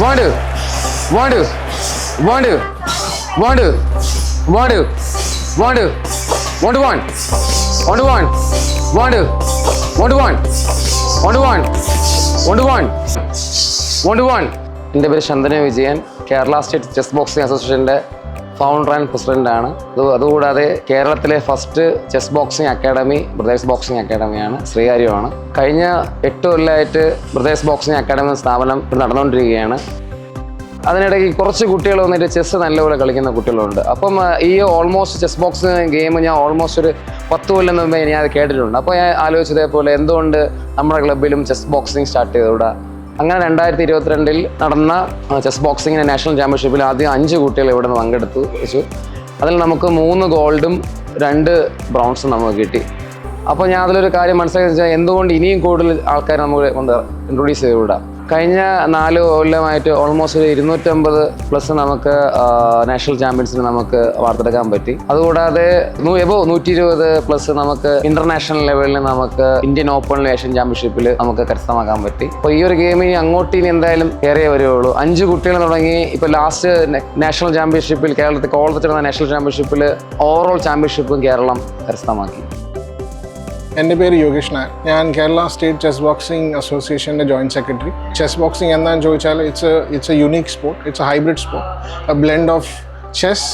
Want. വാണ്ട്. വാണ്ട്. വാണ്ട്. വാണ്ട്. വാണ്ട്. വാണ്ട് വാൺ. വാണ്ട് വാൺ. വാണ്ട്. വാണ്ട് വാൺ. വാണ്ട് വാൺ. വാണ്ട് വാൺ. വാണ്ട് വാൺ. എന്റെ പേര് Shanthana Vijayan. Kerala state chess boxing അസോസിയേഷന്റെ ഫൗണ്ടർ ആൻഡ് പ്രസിഡന്റ് ആണ്. അത് അതുകൂടാതെ കേരളത്തിലെ first chess boxing academy brothers boxing അക്കാഡമിയാണ് ശ്രീകാര്യമാണ്. കഴിഞ്ഞ എട്ട് കൊല്ലമായിട്ട് ബ്രദേഴ്സ് ബോക്സിംഗ് അക്കാഡമി സ്ഥാപനം നടന്നുകൊണ്ടിരിക്കുകയാണ്. അതിനിടയ്ക്ക് കുറച്ച് കുട്ടികൾ വന്നിട്ട് ചെസ്സ് നല്ലപോലെ കളിക്കുന്ന കുട്ടികളുണ്ട്. അപ്പം ഈ ഓൾമോസ്റ്റ് ചെസ് ബോക്സ് ഗെയിം ഞാൻ ഓൾമോസ്റ്റ് ഒരു പത്ത് കൊല്ലം മുമ്പേ ഞാൻ അത് കേട്ടിട്ടുണ്ട്. അപ്പോൾ ഞാൻ ആലോചിച്ചതേപോലെ എന്തുകൊണ്ട് നമ്മുടെ ക്ലബിലും ചെസ് ബോക്സിംഗ് സ്റ്റാർട്ട് ചെയ്തുകൂടാ അങ്ങനെ രണ്ടായിരത്തി ഇരുപത്തിരണ്ടിൽ നടന്ന ചെസ് ബോക്സിങ്ങിന്റെ നാഷണൽ ചാമ്പ്യൻഷിപ്പിൽ ആദ്യം അഞ്ച് കുട്ടികൾ ഇവിടെ നിന്ന് പങ്കെടുത്തു വെച്ചു. അതിൽ നമുക്ക് മൂന്ന് ഗോൾഡും രണ്ട് ബ്രോൺസും നമുക്ക് കിട്ടി. അപ്പോൾ ഞാൻ അതിലൊരു കാര്യം മനസ്സിലാക്കി വെച്ചാൽ എന്തുകൊണ്ട് ഇനിയും കൂടുതൽ ആൾക്കാർ നമുക്ക് കൊണ്ട് ഇൻട്രൊഡ്യൂസ് ചെയ്തുകൂടാ? കഴിഞ്ഞ നാല് കൊല്ലമായിട്ട് ഓൾമോസ്റ്റ് ഒരു ഇരുന്നൂറ്റമ്പത് പ്ലസ് നമുക്ക് നാഷണൽ ചാമ്പ്യൻസിന് നമുക്ക് വാർത്തെടുക്കാൻ പറ്റി. അതുകൂടാതെ എബോ നൂറ്റി ഇരുപത് പ്ലസ് നമുക്ക് ഇന്റർനാഷണൽ ലെവലിൽ നമുക്ക് ഇന്ത്യൻ ഓപ്പൺ ഏഷ്യൻ ചാമ്പ്യൻഷിപ്പിൽ നമുക്ക് കരസ്ഥമാക്കാൻ പറ്റി. അപ്പോൾ ഈ ഒരു ഗെയിം ഇനി അങ്ങോട്ട് ഇനി എന്തായാലും ഏറെ വരുള്ളൂ അഞ്ച് കുട്ടികൾ തുടങ്ങി ഇപ്പോൾ ലാസ്റ്റ് നാഷണൽ ചാമ്പ്യൻഷിപ്പിൽ കേരളത്തിൽ കോളത്തിൽ നടന്ന നാഷണൽ ചാമ്പ്യൻഷിപ്പിൽ ഓവറോൾ ചാമ്പ്യൻഷിപ്പും കേരളം കരസ്ഥമാക്കി. എന്റെ പേര് യോഗേഷ് നായർ. ഞാൻ കേരള സ്റ്റേറ്റ് ചെസ് ബോക്സിംഗ് അസോസിയേഷന്റെ ജോയിന്റ് സെക്രട്ടറി. ചെസ് ബോക്സിംഗ് എന്താണെന്ന് ചോദിച്ചാൽ it's it's a unique sport it's a hybrid sport a blend of chess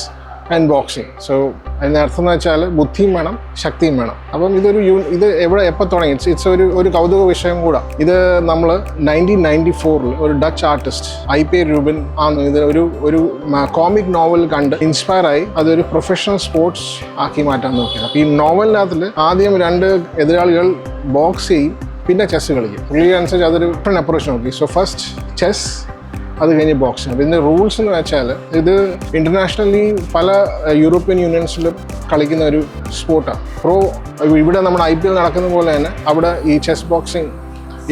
and boxing so അതിന്റെ അർത്ഥം എന്ന് വെച്ചാൽ ബുദ്ധിയും വേണം ശക്തിയും വേണം. അപ്പം ഇതൊരു യു ഇത് എവിടെ എപ്പോൾ തുടങ്ങി? ഇറ്റ്സ് ഇറ്റ്സ് ഒരു ഒരു കൗതുക വിഷയം കൂടെ. ഇത് നമ്മൾ നയന്റീൻ നയന്റി ഫോറിൽ ഒരു ഡച്ച് ആർട്ടിസ്റ്റ് ഐ പി രൂപൻ ആണ്. ഇത് ഒരു ഒരു കോമിക് നോവൽ കണ്ട് ഇൻസ്പയർ ആയി അതൊരു പ്രൊഫഷണൽ സ്പോർട്സ് ആക്കി മാറ്റാൻ നോക്കിയത് അപ്പോൾ ഈ നോവലിനകത്തിൽ ആദ്യം രണ്ട് എതിരാളികൾ ബോക്സ് ചെയ്യും പിന്നെ ചെസ് കളിക്കും. പുള്ളി അനുസരിച്ച് അതൊരു ഡിഫറെന്റ് അപ്രോച്ച് നോക്കി. സോ ഫസ്റ്റ് ചെസ് അത് കഴിഞ്ഞ് ബോക്സിംഗ് ഇതിന്റെ റൂൾസ് എന്ന് വെച്ചാൽ ഇത് ഇന്റർനാഷണലി പല യൂറോപ്യൻ യൂണിയൻസിലും കളിക്കുന്ന ഒരു സ്പോർട്ടാണ് പ്രോ ഇവിടെ നമ്മുടെ ഐ പി എൽ നടക്കുന്ന പോലെ തന്നെ അവിടെ ഈ ചെസ് ബോക്സിംഗ്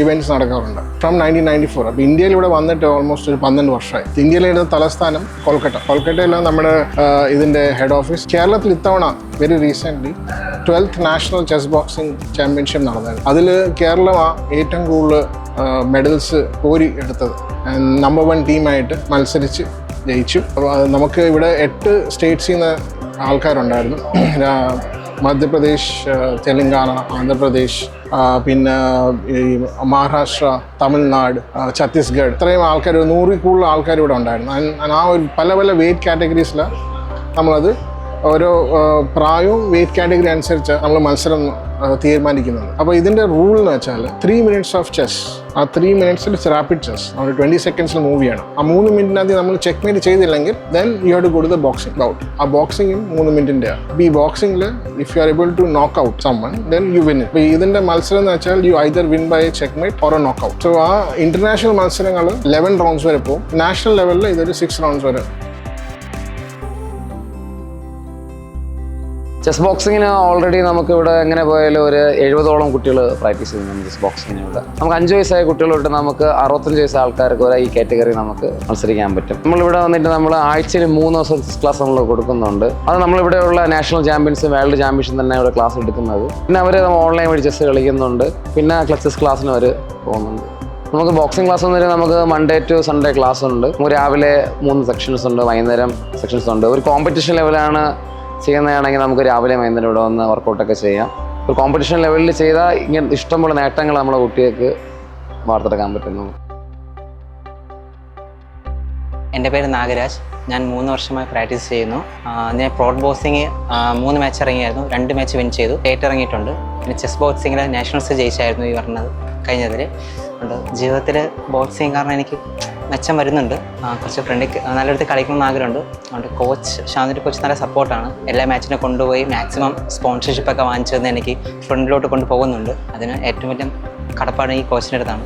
ഇവന്റ്സ് നടക്കാറുണ്ട്. ഫ്രം നയന്റീൻ നയന്റി ഫോർ അപ്പോൾ ഇന്ത്യയിൽ ഇവിടെ വന്നിട്ട് ഓൾമോസ്റ്റ് ഒരു പന്ത്രണ്ട് വർഷമായി. ഇന്ത്യയിലെ തലസ്ഥാനം കൊൽക്കട്ട. കൊൽക്കട്ടയിലാണ് നമ്മുടെ ഇതിന്റെ ഹെഡ് ഓഫീസ് കേരളത്തിൽ ഇത്തവണ very recently twelfth national chess boxing championship നടന്നത് അതിൽ കേരളമാണ് ഏറ്റവും കൂടുതൽ മെഡൽസ് കോരി എടുത്തത്. നമ്പർ വൺ ടീമായിട്ട് മത്സരിച്ച് ജയിച്ചു. നമുക്ക് ഇവിടെ എട്ട് സ്റ്റേറ്റ്സിൽ നിന്ന് ആൾക്കാരുണ്ടായിരുന്നു. മധ്യപ്രദേശ് തെലങ്കാന ആന്ധ്രാപ്രദേശ് പിന്നെ ഈ മഹാരാഷ്ട്ര തമിഴ്നാട് ഛത്തീസ്ഗഡ്. ഇത്രയും ആൾക്കാർ നൂറിൽ കൂടുതൽ ആൾക്കാർ ഇവിടെ ഉണ്ടായിരുന്നു. ആ ഒരു പല പല വെയിറ്റ് കാറ്റഗറീസിലാണ് നമ്മളത് ഓരോ പ്രായവും വെയിറ്റ് കാറ്റഗറി അനുസരിച്ച് നമ്മൾ മത്സരം തീരുമാനിക്കുന്നത്. അപ്പോൾ ഇതിന്റെ റൂൾ എന്ന് വെച്ചാൽ ത്രീ മിനിറ്റ്സ് ഓഫ് ചെസ് ആ ത്രീ മിനിറ്റ്സിൽ റാപ്പിഡ് ചെസ് നമ്മൾ ട്വന്റി സെക്കൻഡ്സിൽ മൂവ് ചെയ്യണം. ആ മൂന്ന് മിനിറ്റിനകത്ത് നമ്മൾ ചെക്ക് മേറ്റ് ചെയ്തില്ലെങ്കിൽ then you have to the boxing out ആ ബോക്സിംഗും മൂന്ന് മിനിറ്റിന്റെ അപ്പോൾ ഈ ബോക്സിംഗിൽ if you are able to knock out someone then you win ഇപ്പോൾ ഇതിന്റെ മത്സരം എന്ന് വെച്ചാൽ you either win by checkmate or knock out so ആ ഇന്റർനാഷണൽ മത്സരങ്ങൾ ലെവൻ റൗണ്ട്സ് വരെ പോകും. നാഷണൽ ലെവലിൽ ഇതൊരു സിക്സ് റൗണ്ട്സ് വരെ ചെസ് ബോക്സിങ്ങിന് ഓൾറെഡി നമുക്ക് ഇവിടെ എങ്ങനെ പോയാലും ഒരു എഴുപതോളം കുട്ടികൾ പ്രാക്ടീസ് ചെയ്യുന്നുണ്ട് ചെസ് ബോക്സിങ്ങിന് നമുക്ക് അഞ്ച് വയസ്സായ കുട്ടികളോട്ട് നമുക്ക് അറുപത്തഞ്ച് വയസ്സ് ആൾക്കാർക്ക് വരെ ഈ കാറ്റഗറി നമുക്ക് മത്സരിക്കാൻ പറ്റും. നമ്മളിവിടെ വന്നിട്ട് നമ്മൾ ആഴ്ചയിൽ മൂന്ന് ദിവസം ക്ലാസ് നമ്മൾ കൊടുക്കുന്നുണ്ട്. അത് നമ്മളിവിടെയുള്ള നാഷണൽ ചാമ്പ്യൻസ് വേൾഡ് ചാമ്പ്യൻസും തന്നെ ഇവിടെ ക്ലാസ് എടുക്കുന്നത്. പിന്നെ അവർ ഓൺലൈൻ വഴി ചെസ് കളിക്കുന്നുണ്ട്. പിന്നെ ക്ലച്ചസ് ക്ലാസ്സിന് അവർ പോകുന്നുണ്ട്. നമുക്ക് ബോക്സിംഗ് ക്ലാസ് വന്നിട്ട് നമുക്ക് മൺഡേ ടു സൺഡേ ക്ലാസ് ഉണ്ട്. രാവിലെ മൂന്ന് സെക്ഷൻസ് ഉണ്ട് വൈകുന്നേരം സെക്ഷൻസ് ഉണ്ട്. ഒരു കോമ്പറ്റീഷൻ ലെവലാണ് ചെയ്യുന്നതാണെങ്കിൽ നമുക്ക് രാവിലെ വൈകുന്നേരം ഇവിടെ വന്ന് വർക്കൗട്ടൊക്കെ ചെയ്യാം. ഒരു കോമ്പറ്റീഷൻ ലെവലിൽ ചെയ്താൽ ഇങ്ങനെ ഇഷ്ടംപോലെ നേട്ടങ്ങൾ നമ്മളെ കുട്ടികൾക്ക് വാർത്തെടുക്കാൻ പറ്റുന്നു. എന്റെ പേര് നാഗരാജ്. ഞാൻ മൂന്ന് വർഷമായി പ്രാക്ടീസ് ചെയ്യുന്നു. ഞാൻ പ്രോഡ് ബോക്സിങ് മൂന്ന് മാച്ച് ഇറങ്ങിയായിരുന്നു. രണ്ട് മാച്ച് വിൻ ചെയ്തു. സ്റ്റേറ്റ് ഇറങ്ങിയിട്ടുണ്ട് പിന്നെ ചെസ് ബോക്സിങ്ങിൽ നാഷണൽസ് ജയിച്ചായിരുന്നു ഈ പറഞ്ഞത് കഴിഞ്ഞതിൽ ജീവിതത്തിൽ ബോക്സിങ് കാരണം എനിക്ക് മെച്ചം വരുന്നുണ്ട്. കുറച്ച് ഫ്രണ്ടിൽ നല്ലൊരിടത്ത് കളിക്കണമെന്ന് ആഗ്രഹമുണ്ട്. അതുകൊണ്ട് കോച്ച് ശാന്തി കോച്ച് നല്ല സപ്പോർട്ടാണ് എല്ലാ മാച്ചിനും കൊണ്ടുപോയി മാക്സിമം സ്പോൺസർഷിപ്പ് ഒക്കെ വാങ്ങിച്ചു തന്നെ എനിക്ക് ഫ്രണ്ടിലോട്ട് കൊണ്ടുപോകുന്നുണ്ട്. അതിന് ഏറ്റവും വലിയ കടപ്പാട് ഈ കോച്ചിന്റെ അടുത്താണ്.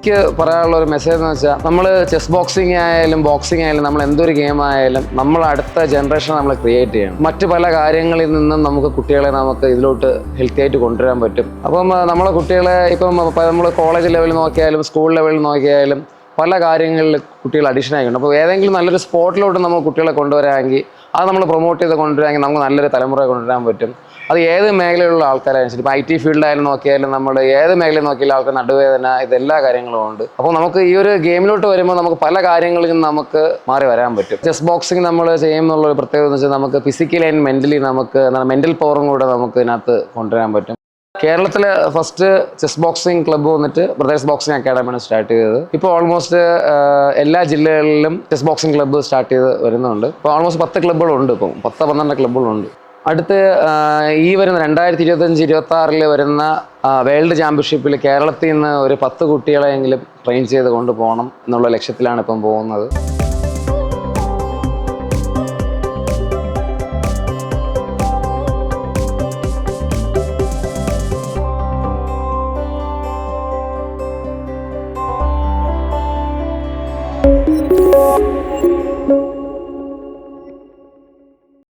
എനിക്ക് പറയാനുള്ള ഒരു മെസ്സേജ് എന്ന് വെച്ചാൽ നമ്മൾ ചെസ് ബോക്സിംഗ് ആയാലും ബോക്സിംഗ് ആയാലും നമ്മൾ എന്തൊരു ഗെയിം ആയാലും നമ്മൾ അടുത്ത ജനറേഷൻ നമ്മൾ ക്രിയേറ്റ് ചെയ്യണം. മറ്റു പല കാര്യങ്ങളിൽ നിന്നും നമുക്ക് കുട്ടികളെ നമുക്ക് ഇതിലോട്ട് ഹെൽത്തി ആയിട്ട് കൊണ്ടുവരാൻ പറ്റും. അപ്പം നമ്മളെ കുട്ടികളെ ഇപ്പം നമ്മൾ കോളേജ് ലെവലിൽ നോക്കിയാലും സ്കൂൾ ലെവലിൽ നോക്കിയാലും പല കാര്യങ്ങളിൽ കുട്ടികൾ അഡീഷൻ ആയിട്ടുണ്ട്. അപ്പോൾ ഏതെങ്കിലും നല്ലൊരു സ്പോർട്ടിലോട്ട് നമ്മൾ കുട്ടികളെ കൊണ്ടുവരാമെങ്കിൽ അത് നമ്മൾ പ്രൊമോട്ട് ചെയ്ത് കൊണ്ടുവരാമെങ്കിൽ നമുക്ക് നല്ലൊരു തലമുറ കൊണ്ടുവരാൻ പറ്റും. അത് ഏത് മേഖലയിലുള്ള ആൾക്കാരായാലും ഇപ്പോൾ ഐ ടി ഫീൽഡായാലും നോക്കിയാലും നമ്മൾ ഏത് മേഖലയിൽ നോക്കിയാലും ആൾക്കാർ നടുവേദന ഇതെല്ലാ കാര്യങ്ങളും ഉണ്ട്. അപ്പോൾ നമുക്ക് ഈ ഒരു ഗെയിമിലോട്ട് വരുമ്പോൾ നമുക്ക് പല കാര്യങ്ങളിൽ നിന്ന് നമുക്ക് മാറി വരാൻ പറ്റും. ചെസ് ബോക്സിംഗ് നമ്മൾ ചെയ്യുന്നുള്ള ഒരു പ്രത്യേകത എന്ന് വെച്ചാൽ നമുക്ക് ഫിസിക്കലി ആൻഡ് മെന്റലി നമുക്ക് എന്താണ് മെന്റൽ പവറും കൂടെ നമുക്ക് ഇതിനകത്ത് കൊണ്ടുവരാൻ പറ്റും. കേരളത്തിലെ ഫസ്റ്റ് ചെസ് ബോക്സിംഗ് ക്ലബ്ബ് വന്നിട്ട് ബ്രദേഴ്സ് ബോക്സിംഗ് അക്കാഡമിയാണ് സ്റ്റാർട്ട് ചെയ്തത്. ഇപ്പോൾ ഓൾമോസ്റ്റ് എല്ലാ ജില്ലകളിലും ചെസ് ബോക്സിംഗ് ക്ലബ്ബ് സ്റ്റാർട്ട് ചെയ്ത് വരുന്നുണ്ട്. ഇപ്പോൾ ഓൾമോസ്റ്റ് പത്ത് ക്ലബ്ബുകളുണ്ട് ഇപ്പം. പത്ത് പന്ത്രണ്ട് ക്ലബ്ബുകളുണ്ട് അടുത്ത് ഈ വരുന്ന രണ്ടായിരത്തി ഇരുപത്തഞ്ച് ഇരുപത്തി ആറിൽ വരുന്ന വേൾഡ് ചാമ്പ്യൻഷിപ്പിൽ കേരളത്തിൽ നിന്ന് ഒരു പത്ത് കുട്ടികളെയെങ്കിലും ട്രെയിൻ ചെയ്ത് കൊണ്ടുപോകണം എന്നുള്ള ലക്ഷ്യത്തിലാണ് ഇപ്പം പോകുന്നത്.